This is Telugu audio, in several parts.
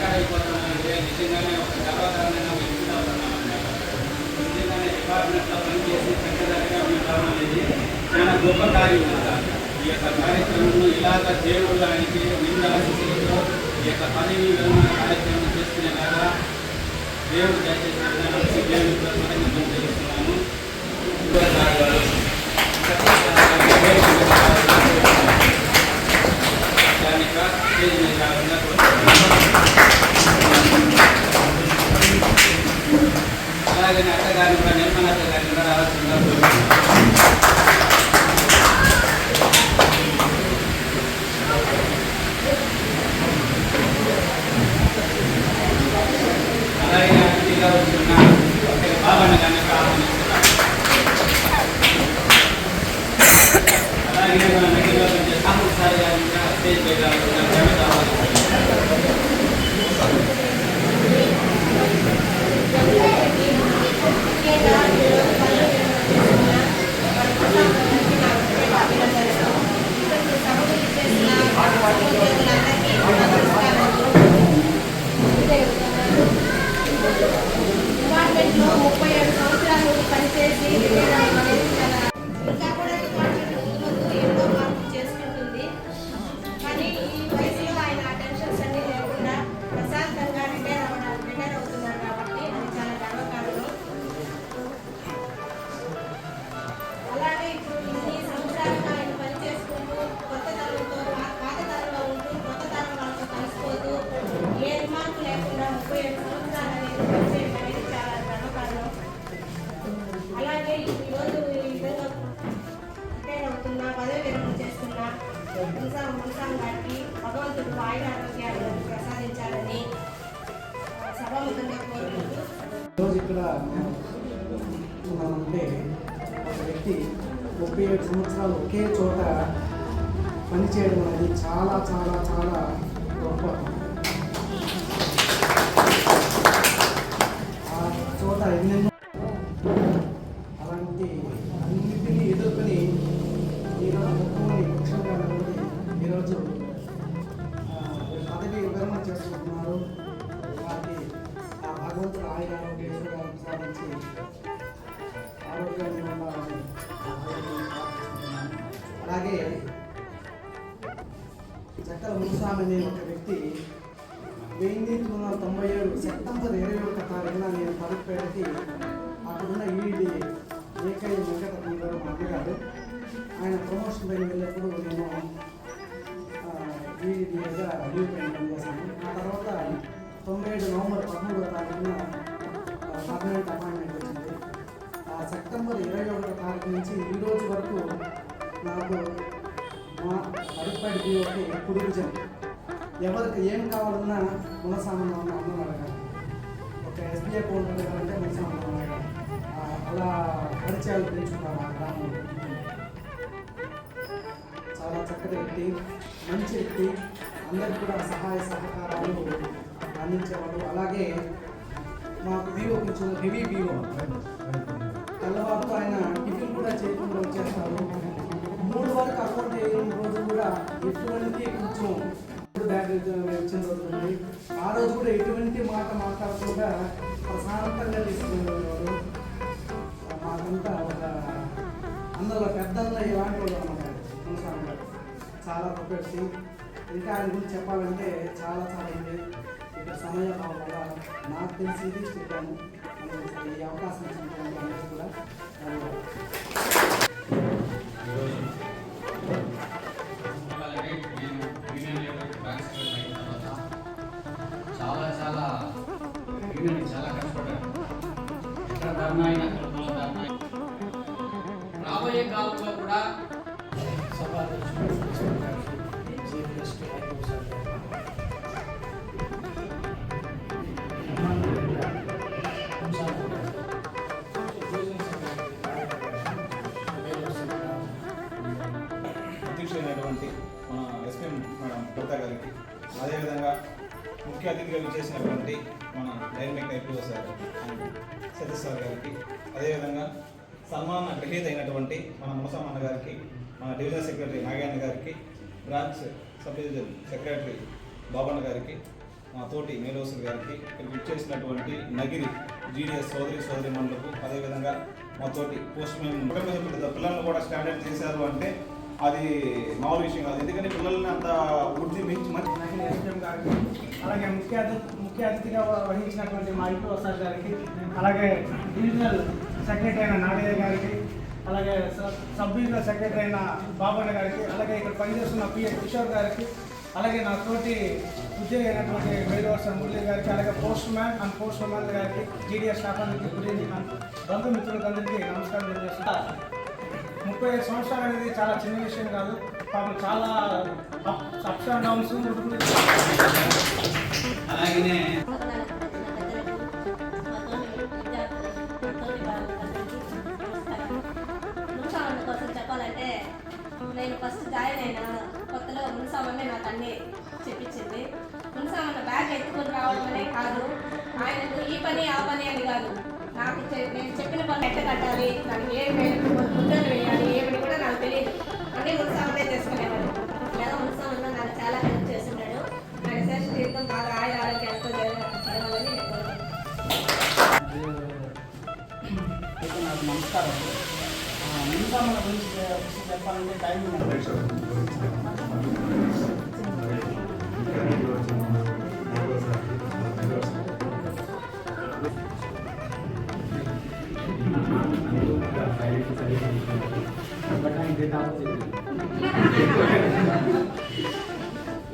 రికార్డ్ అయిపోతున్నానంటే నిజంగానే ఒక గర్వకారణంగా మేము ఫీల్ అవుతున్నాం నిజంగానే డిపార్ట్మెంట్లో పనిచేసి చక్కదగ్గగా ఉండడం అనేది చాలా గొప్ప కార్యం కదా ఈ యొక్క కార్యక్రమంలో ఇలాగ దేవుడు నింద ఆశీస్సులతో ఈ యొక్క పదవి విరమణ కార్యక్రమం చేసుకునేలాగా దేవుడు దయచేసి దేవుడు కృతజ్ఞతలు తెలుస్తున్నాము ప్రసాదించాలని సభాముఖంగా కోరుకుంటూ ఈరోజు ఇక్కడ ఉన్నామంటే ఒక వ్యక్తి ముప్పై ఏడు సంవత్సరాలు ఒకే చోట పనిచేయడం అనేది చాలా చాలా చాలా గొప్ప అలాగే చక్కల మున్స్వామి అనే ఒక వ్యక్తి వెయ్యి తొమ్మిది వందల తొంభై ఏడు సెప్టెంబర్ ఇరవై ఒక తారీఖున నేను పదవిపేటకి అక్కడున్న ఈడీ ఏకై వెంకట గారు మా అన్నగారు ఆయన ప్రమోషన్ పైన వెళ్ళినప్పుడు నేను ఈడీగా లీవ్ పైన పనిచేశాను. ఆ తర్వాత తొంభై ఏడు నవంబర్ పదమూడవ తారీఖున పర్మనెంట్ అపాయింట్మెంట్ వచ్చింది. ఆ సెప్టెంబర్ ఇరవై ఒకటో తారీఖు నుంచి ఈ రోజు వరకు నాకు మా అడిపాటి బిఓకి కుడివిజన్ ఎవరికి ఏం కావాలన్నా గుణసామన్న ఉన్న అన్నం అడగాలి ఒక ఎస్బీ అకౌంట్ అంటే గుణసామన్న అడగాలి ఆ, అలా పరిచయాలు పెంచుకున్నాను ఆ గ్రామంలో. చాలా చక్కటి వ్యక్తి మంచి వ్యక్తి. అందరికి కూడా సహాయ సహకారాలు అందించేవాడు. అలాగే మాకు బీఓ కొంచెం హెవీ బీఓ తెల్లవారుతో ఆయన టిఫిన్ కూడా చేయకుండా వచ్చేస్తారు మూడు వరకు అకౌంట్ వేయని రోజు కూడా ఎటువంటి కొంచెం బ్యాగ్ వచ్చిన రోజు ఉంది ఆ రోజు కూడా ఎటువంటి మాట మాట్లాడకుండా ప్రశాంతంగా తీసుకునేవారు మాకంతా ఒక అందులో పెద్దల్లో ఇలాంటి వాళ్ళు అన్నమాట. చాలా గొప్ప వ్యక్తి ఇంకా ఆయన గురించి చెప్పాలంటే చాలా చాలా ఉంది. ఇక్కడ సమయం వల్ల నాకు తెలిసింది చెప్పాను ఈ అవకాశం ఇచ్చినటువంటి అందరికీ కూడా అతిథిగా విచ్చేసినటువంటి మన dynamic IPO sir Satish sir గారికి అదేవిధంగా సన్మాన గ్రహీత అయినటువంటి మన మునసమ్మన్న గారికి మన డివిజన్ సెక్రటరీ నాగేంద్ర గారికి బ్రాంచ్ సబ్ డివిజన్ సెక్రటరీ బాబన్న గారికి మా తోటి మేలోసులు గారికి ఇక్కడ విచ్చేసినటువంటి నగిరి జీడిఎస్ సోదరి సోదరి మండలకు అదేవిధంగా మా తోటి పోస్ట్ మ్యాన్ పిల్లలను కూడా స్టాండర్డ్ చేశారు అంటే అది మామూలు విషయం కాదు. ఎందుకంటే పిల్లల్ని అంత వృద్ధి మించి మంచి గారికి అలాగే ముఖ్య అతిథి ముఖ్య అతిథిగా వహించినటువంటి మా ఇంట్లో సార్ గారికి అలాగే డివిజనల్ సెక్రటరీ అయిన నాగయ్య గారికి అలాగే సబ్- సబ్ డివిజనల్ సెక్రటరీ అయిన బాబన్న గారికి అలాగే ఇక్కడ పనిచేస్తున్న పిఎస్ కిషోర్ గారికి అలాగే నా తోటి ఉద్యోగి అయినటువంటి మేలువర్స మురళి గారికి అలాగే postman and postman గారికి జీడిఎస్ స్టాఫ్ అందరికీ గురించి ఈవినింగ్ బంధుమిత్రులకు అందరికీ నమస్కారం తెలియజేస్తున్నా ముప్పై ఐదు సంవత్సరాలు అనేది చాలా చిన్న విషయం కాదు. పాపం చాలా అప్స్ అండ్ డౌన్స్ కోసం చెప్పాలంటే నేను ఫస్ట్ జాయిన్ అయిన కొత్తలో మున్సామన్నే నాకు అన్ని చెప్పించింది. మున్సామన్న బ్యాగ్ ఎత్తుకొని రావడం అనే కాదు. ఆయనకు ఈ పని ఆ పని అని కాదు. నాకు చె- నేను చెప్పిన పని ఎట్ట కట్టాలి? దానికి ఏం ముద్దలు వేయాలి? ఏమని కూడా నాకు తెలియదు. అన్నీ మున్సామన్నే చేసుకునేవాడు. లేదా మున్సామన్న నాకు చాలా హెల్ప్ చేస్తున్నాడు ఆయన శేష తీర్థం బాగా ఆయ ఆరోగ్యాలతో జరగాలని నాకు నమస్కారం. ఇంకా మన గురించి చెప్పాలంటే టైం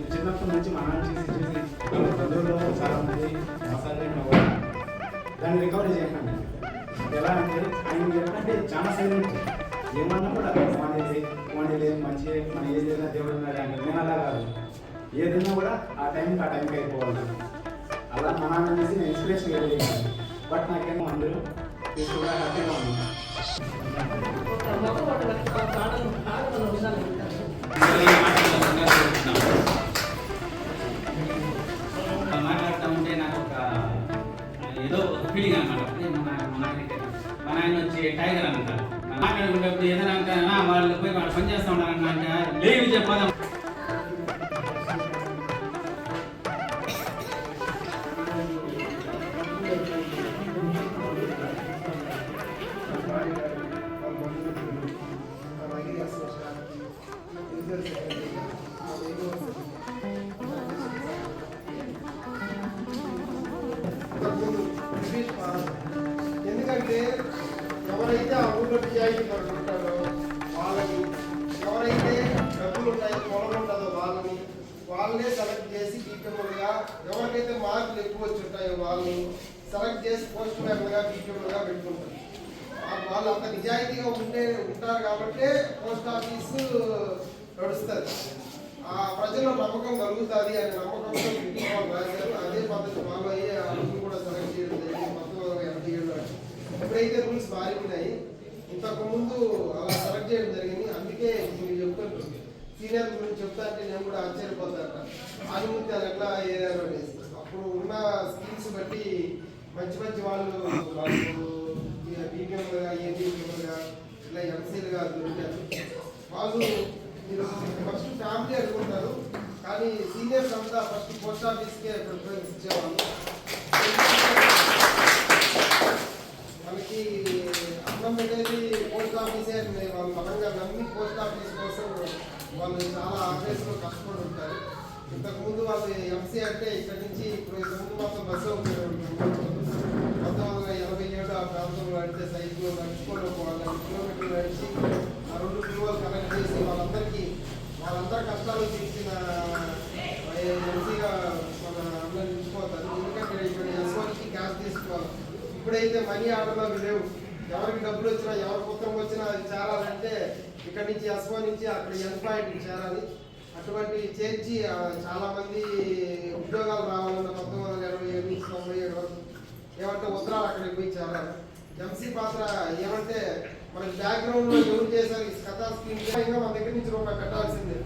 చిన్నప్పటి నుంచి మా నాన్న చేసి చేసి చదువులో చాలా మంది మసాలా దాన్ని రికవరీ చేయకండి ఎలా అంటే ఆయన చెప్పంటే చాలా సైలెంట్ ఏమన్నా కూడా వాడేది వాడేది మంచి మన ఏది లేదా దేవుడు ఉన్నాడు అంటే నేను అలా కాదు ఏదైనా కూడా ఆ టైంకి ఆ టైంకి అయిపోవాలి అలా మా నాన్న చేసి నేను ఇన్స్పిరేషన్ కలిగాను బట్ నాకేమో అందరూ ఇది హ్యాపీగా ఉంది అంటారు మాట్లాడుకునేటప్పుడు ఏదైనా అంటే, ఎవరైతే డబ్బులు ఉంటాయో పొలం ఉంటుందో వాళ్ళని వాళ్ళనే సెలెక్ట్ చేసి బీపీఎంలుగా ఎవరికైతే మార్కులు ఎక్కువ వచ్చి ఉంటాయో వాళ్ళని సెలెక్ట్ చేసి పోస్ట్ మెంబర్గా బీపీఎంలుగా పెట్టుకుంటారు. వాళ్ళు అంత నిజాయితీగా ఉంటే ఉంటారు కాబట్టి పోస్ట్ ఆఫీసు నడుస్తుంది. ఆ ప్రజల్లో నమ్మకం కలుగుతుంది అనే నమ్మకంతో ఇంటికి వాళ్ళు రాశారు. అదే పద్ధతి ఫాలో అయ్యి ఆ కూడా సెలెక్ట్ చేయడం జరిగింది. మొత్తం ఎనభై ఏళ్ళు ఇప్పుడైతే రూల్స్ మారిపోయినాయి. ఇంతకు ముందు అలా సెలెక్ట్ చేయడం జరిగింది. అందుకే సీనియర్ చెప్తా అంటే నేను కూడా ఆశ్చర్యపోతాను. ఆనుమూర్తి ఎట్లా ఏరారు అనేసి. అప్పుడు ఉన్న స్కిల్స్ బట్టి మంచి మంచి వాళ్ళు వాళ్ళు బీపీఎంలుగా ఏబీపీఎంలుగా ఇలా ఎంసీలుగా దొరికారు వాళ్ళు మీరు ఫస్ట్ ఫ్యామిలీ అనుకుంటారు కానీ సీనియర్స్ అంతా ఫస్ట్ పోస్ట్ ఆఫీస్కే ప్రిఫరెన్స్ ఇచ్చేవాళ్ళు. మనకి అన్నం పెట్టేది పోస్ట్ ఆఫీసే అని వాళ్ళు బలంగా నమ్మి పోస్ట్ ఆఫీస్ వాళ్ళు చాలా ఆఫీసులో కష్టపడి ఉంటారు. ఇంతకుముందు వాళ్ళు ఎంసీ అంటే ఇక్కడ నుంచి ఇప్పుడు ఇంతకుముందు మొత్తం బస్సు పంతొమ్మిది వందల ఎనభై ఏడు ఆ ప్రాంతంలో నడిచే సైకిల్ నడుచుకోవడం వాళ్ళ కిలోమీటర్లు నడిచి ఆ రెండు కిలోలు కనెక్ట్ చేసి వాళ్ళందరికీ వాళ్ళందరి కష్టాలు తీర్చిన ఎంసీగా మన అందరు నిలిచిపోతారు ఎందుకంటే ఇప్పుడు ఎస్ఓకి క్యాష్ తీసుకోవాలి. ఇప్పుడైతే మనీ ఆర్డర్లు లేవు. ఎవరికి డబ్బులు వచ్చినా ఎవరి పుత్రం వచ్చినా అది ఇక్కడ నుంచి ఎస్ఓ నుంచి అక్కడ ఎంప్లాయింట్కి చేరాలి. అటువంటి చేర్చి చాలామంది చాలా మంది ఉద్యోగాలు రావాలన్న పంతొమ్మిది వందల ఇరవై ఏడు నుంచి తొంభై ఏడు వరకు ఏమంటే ఉత్తరాలు అక్కడికి పోయి చేరాలి. ఎంసీ పాత్ర ఏమంటే మన బ్యాక్గ్రౌండ్లో ఎవరు చేశారు? ఈ కథా స్కీమ్ మన దగ్గర నుంచి రూపాయి కట్టాల్సిందే.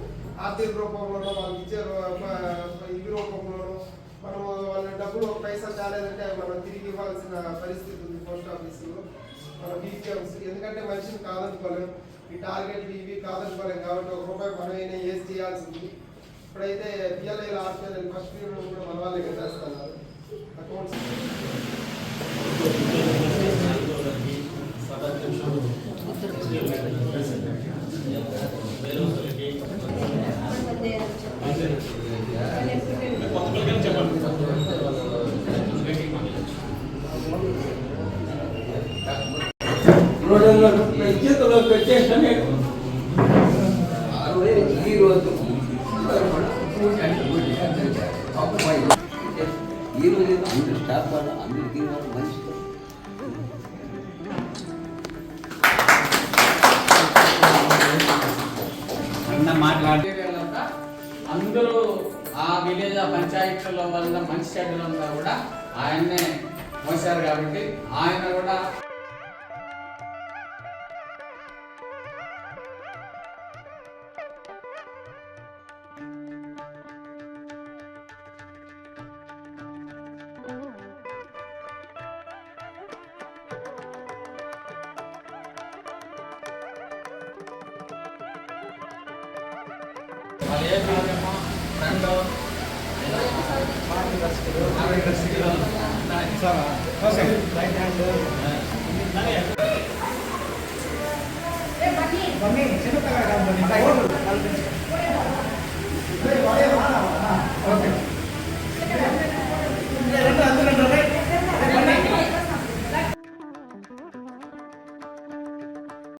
ఆర్థిక రూపంలోనో వాళ్ళకి ఇచ్చే ఇవి రూపంలోనో మనం వాళ్ళ డబ్బులు పైసా చాలేదంటే మనం తిరిగి ఇవ్వాల్సిన పరిస్థితి ఉంది పోస్ట్ ఆఫీసులో. మన బీపీఎంస్ ఎందుకంటే మనిషిని కాదనుకోలేం ఈ టార్గెట్లు ఇవి కాదనుకోలేం కాబట్టి ఒక రూపాయి మనమైనా ఏది చేయాల్సి ఉంది ఇప్పుడైతే పిఎల్ఐ హాస్పిటల్ ఫస్ట్ పీరియడ్ కూడా మన వాళ్ళే చేస్తున్నారు అకౌంట్స్ చేతిలో ఈ రోజు అందరు స్టాఫ్ వాళ్ళు అందరికీ వాళ్ళు మంచి మాట్లాడే అందరూ ఆ విలేజ్ ఆ పంచాయతీల వల్ల మంచి చెడ్డలంతా కూడా ఆయన్నే మోసారు కాబట్టి ఆయన కూడా ఓకే రెండు అందులో